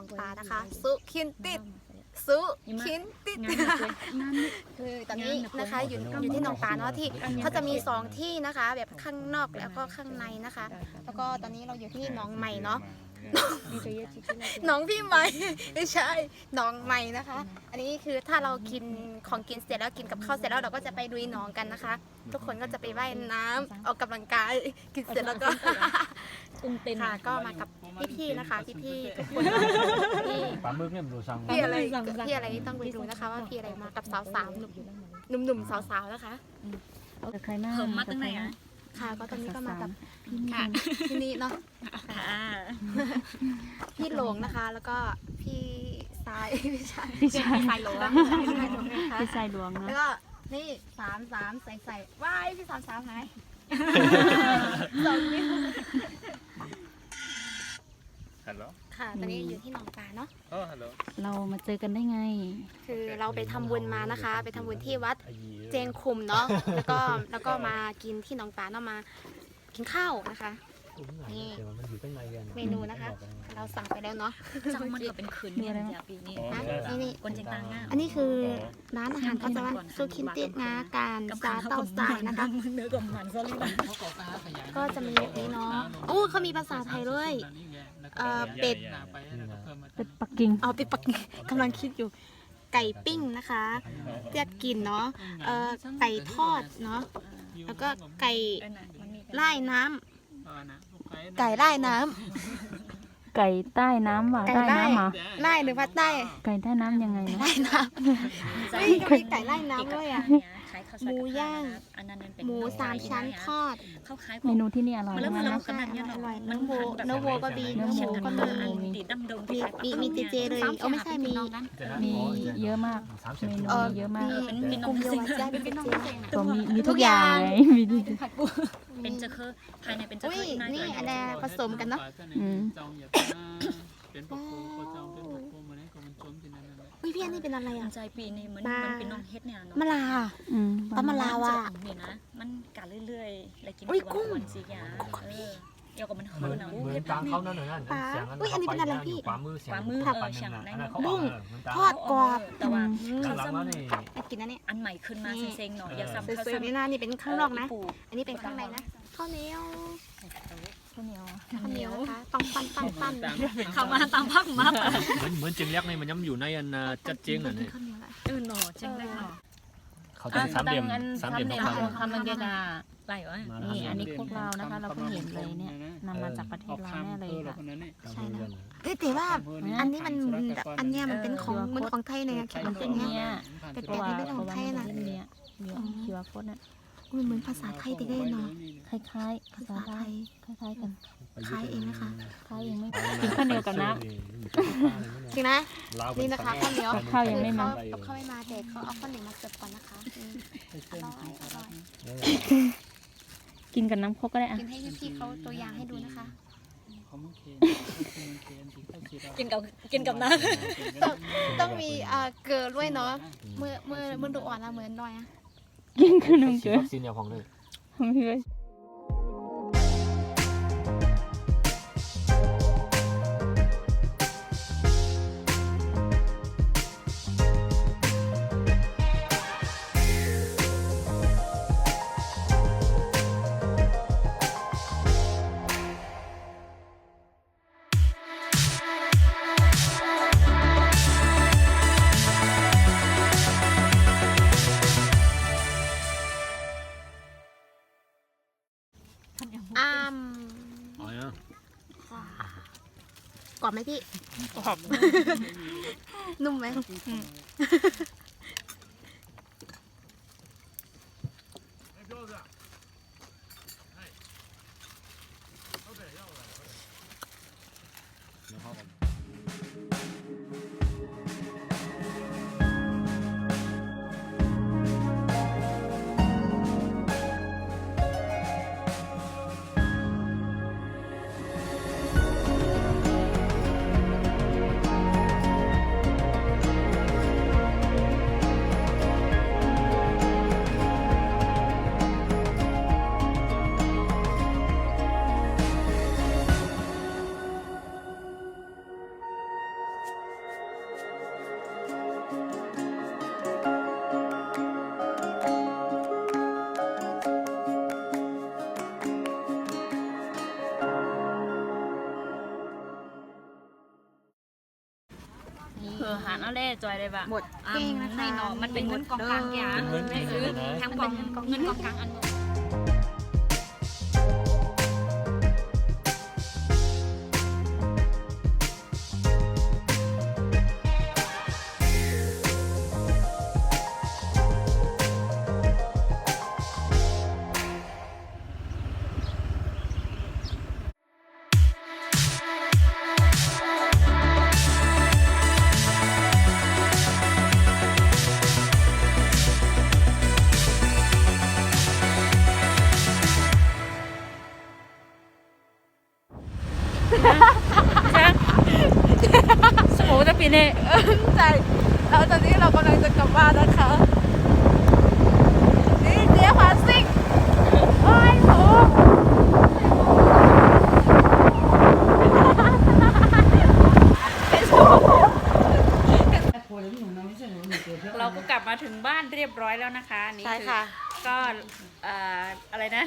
องปลานะคะ สุขินติดสุขินติดคือตอนนี้นะคะอยู่อยู่ที่หนองปลาเนาะที่เขาจะมีสองที่นะคะ แบบข้างนอกแล้วก็ข้างในนะคะ แล้วก็ตอนนี้เราอยู่ที่หนองใหม่เนาะหนองพี่ใหม่ไม่ใช่หนองใหม่นะคะ อันนี้คือถ้าเรากินของกินเสร็จแล้วกินกับข้าวเสร็จแล้วเราก็จะไปลุยหนองกันนะคะ ทุกคนก็จะไปว่ายน้ำออกกำลังกายกินเสร็จแล้วก็ตุ้มเต้นค่ะก็มากับ พี่ๆนะคะพี่ๆทุกคนพี่ปลาหมึกเนี่ยมันดูสั่งพี่อะไรพี่อะไรต้องไปดูนะคะ ว่าพี่อะไรมากับสาวๆหนุ่มหนุ่มๆสาวๆนะคะใครหน้าเพิ่มมาตั้งไหนอะค่ะก็ตอนนี้ก็มากับค่ะพี่นี่เนาะค่ะพี่หลงนะคะ แล้วก็พี่สายพี่ชายพี่ชายสายหลงพี่ชายหลงนะคะพี่ชายหลวงแล้วนะก็นี่สามสามใส่ใส่ว้ายพี่สามสามหายสองนิ้ว ฮัลโหลค่ะ ตอนนี้อยู่ที่หนองปลาเนาะโอ้ฮัลโหล เรามาเจอกันได้ไง คือเราไปทำบุญมานะคะ ไปทำบุญที่วัดเจงคุมเนาะ แล้วก็แล้วก็มากินที่หนองปลาเนาะมากินข้าวนะคะ นี่มันอยู่ข้างในกันเมนูนะคะ เราสั่งไปแล้วเนาะ จังมันก็เป็นคืนเนี่ยเดี๋ยวปีนี้นะนี่นี่คนเจงตังง่าอันนี้คือร้านอาหารเขาจะว่าซูคินติดนะการซาเต้าสายนะคะ เนื้อกับมันซอรี่ละก็จะมีแบบนี้เนาะ โอ้เขามีภาษาไทยด้วย เอ่อเป็ดเป็นปักกิ่งเอาไปปักกำลังคิดอยู่ ไก่ปิ้งนะคะเรียกกินเนาะเอ่อไก่ทอดเนาะแล้วก็ไก่ไล่น้ำไก่ไล่น้ำไก่ใต้น้ำว่ะไก่ใต้ไล่น้ำเหรอไล่หรือว่าใต้ไก่ใต้น้ำยังไงนะไล่น้ำเฮ้ยก็มีไก่ไล่น้ำด้วยอะ หมูย่างอันนั้นเป็นหมูสามชั้นทอดเข้าขายเมนูที่นี่อร่อยมันเริ่มมากเรานะขนาดนี้อร่อยมันเนื้อวัวเนื้อวัวก็มีเนื้อหมูก็มีติดดำดงมีมีมีเจเจเลยเอาไม่ใช่มีมีเยอะมากสามสิบเมนูเออมีเยอะมากมีกลุ่มเยาวชนเป็นเจตัวมีมีทุกอย่างเลยมีทุกเป็นเจอคือภายในเป็นเจออุ้ยคือนี่อันนี้ผสมกันเนาะอืม ที่เพี้ยพี่อันนี้เป็นอะไรอะ ใจปีนี้มันมันเป็นน้องเฮ็ดเนี่ยเนาะมะลา อืมปลา มะลาว่ะนี่นะมันกัดเรื่อยๆแล้วกินอุ้ยวันกุ้ง วันสิยาเออเดี๋ยวก็มันเหเฮือนนนะเหมือนกลางเขานั่นหน่ะนั่นเสียงขวามือเสียงบุ้งทอดกรอบแต่ว่าข้างหลังแล้วนี่น่ากินนะเนี่ยอันใหม่ขึ้นมาเซ็งๆหน่อยอย่าซ้ำสวยๆนี่นะนี่เป็นข้างนอกนะอันนี้เป็นข้างในนะข้าวเหนียว ข้าวเหนียวข้าวเหนียวนะคะต้องปั้นปั้นปั้นเข้ามาตามพักมาเหมือนเหมือนเจียงเล็กนี่มันย้ำอยู่ในอันจัดเจียงน่ะนี่ข้าวเหนียวละเออหน่อเจ๊งได้หน่อเขาจะสามเหลี่ยมสามเหลี่ยมทองคำทำมันเกดาไหลวะนี่อันนี้พวกเรานะคะ เราเพิ่งเห็นเลยเนี่ยนำมาจากประเทศเราแน่เลยค่ะคนนั้นนี่ใช่นะเอ้ยแต่ว่าอันนี้มันแบบอันเนี้ยมันเป็นของมันของไทยเลยอะแข็งมันเป็เป็นนเนี้ยเนี่ยแต่เพราะว่าไม่ได้เพของราะว่าไทยมันนะเป็นเนี่ยเนี่ยคิวอาร์โค้ดน่ะ อุ้ยเหมือนภาษาไทยแต่ได้เนาะ คล้ายๆภาภาษาษาไทไทย ย คล้ายๆกันคล้ายเองนะคะ คล้ายยังไม่กินข้าวเหนียวกับน้ จริงนะ นี่นะคะข้าวเหนียวข้าวยังไม่มาเขาเขาไม่มาแต่เขาเอาข้าวเหนียวมาเสิร์ฟก่อนนะคะอืมอร่อยอร่อยำกินกับน้ำโคกก็ได้อะกินให้พี่ๆเขาตัวอย่างให้ดูนะคะเขาไม่เคนเขาเคนที่เขาคิดกินกับกินกับน้ต้องต้องมีอ่าเกลือด้วยเนาะเมื่อเมื่อเมื่อดูอ่อนนะเหมือนน้อยอะ กินกับน้ำฉีดเกลือวัคซีนอย่างของเลยไม่เคย อ้ามอ๋อเนี่ยกรอบไหมพี่กรอบนุ่มไหม เล่จอยเลยว่ะหมดเกลี้ยงนะคะ ในหนอมันเป็นเงินกองกลางอย่างเป็นเงินที่ซื้อไหนนะ ทั้งกองเงินกองกลางอันหม สมูจะปีนี่ใช่แล้วตอนนี้เรากำลังจะกลับบ้านนะคะ นี่เจ๊พาซิกโอ้ยโหเป็นโชว์เราก็กลับมาถึงบ้านเรียบร้อยแล้วนะคะอันนี่ใช่คือค่ะ ก็เอ่ออะไรนะ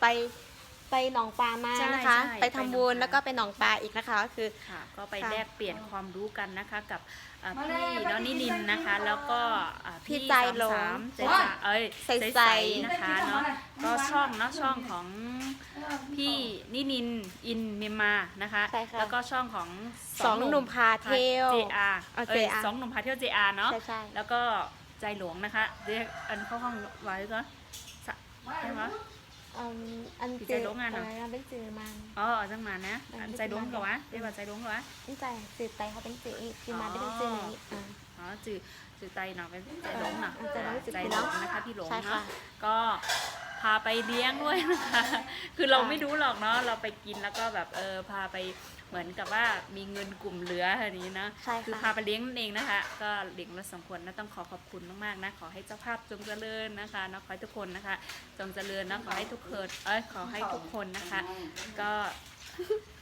ไป ไปหนองปลามาใช่นะคะใช่ไปทำบุญไปหนองปลา แล้วก็ไปหนองปลาอีกนะคะก็คือ ค่ะก็ไปค่ะแลกเปลี่ยนความรู้กันนะคะกับเอ่อพี่น้องนินินนะคะ แล้วก็เอ่อพี่ใจหลงสามสามใจจ่าเอ้ยใสๆใสๆนะคะเนาะก็ช่องเนาะช่องของพี่นินินอินเมียนมานะคะใช่ค่ะแล้วก็ช่องของสองหนุ่มพาเที่ยวเจอาเอาเอ้ย JR สองหนุ่มพาเที่ยวเจอาเนาะใช่ใช่แล้วก็ใจหลวงนะคะเรียกอันเข้าห้องไว้ก็สะใช่ไหม อืมอันพี่เจใจโรงงานเหรออะไรนะเป็นจือมันอ๋อจังมานะอันใจหลวงเหรอวะเรียกว่าใจหลวงเหรอวะนี่ใจจือไตเขาเป็นจืออีกจือมาได้เป็นจือนี้อ่าอ๋อจือจือใจเนาะเป็นใจหลงเนาะใจหลงจือใจพี่หลน้องงนะคะพี่หลงใช่ค่ะ เนาะก็พาไปเลี้ยงด้วยนะคะ คือเราไม่รู้หรอกเนาะเราไปกินแล้วก็แบบเออพาไป เหมือนกับว่ามีเงินกลุ่มเหลืออันนี้นะใช่คือค่ะพาไปเลี้ยงนั่นเองนะคะ ก็เลี้ยงละสองคนนะต้องขอขอบคุณมากๆนะ ขอให้เจ้าภาพจงเจริญนะคะนะขอให้ทุกคนนะคะ จงเจริญนะขอให้ทุกคนเอ้ยขอให้ทุกคนนะคะ ก็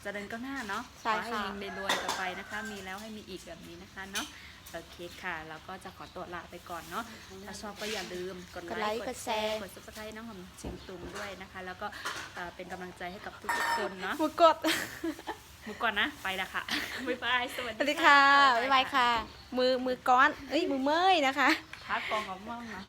เจริญก็หน้าเนาะขใช่อให้ค่ะเฮงรวยๆต่อไปนะคะ มีแล้วให้มีอีกแบบนี้นะคะเนาะโอเคค่ะ เราก็จะขอตัวลาไปก่อนเนาะถ้าชอบก็อย่าลืมกดกดไลไลค์ค์กกดดแชแชร์ร์ กดซับสไครต์น้องหอมเชียงตุงด้วยนะคะ แล้วก็เอ่อเป็นกำลังใจให้กับทุกๆคนเนาะหมูกด มุกก่อนนะ ไปละค่ะ บ๊ายบาย สวัสสวัสดีดีค่ะ บ๊ายบายค่ะ มือมือก้อน เอ้ย มือเมยนะคะพักกองของม่องเนาะ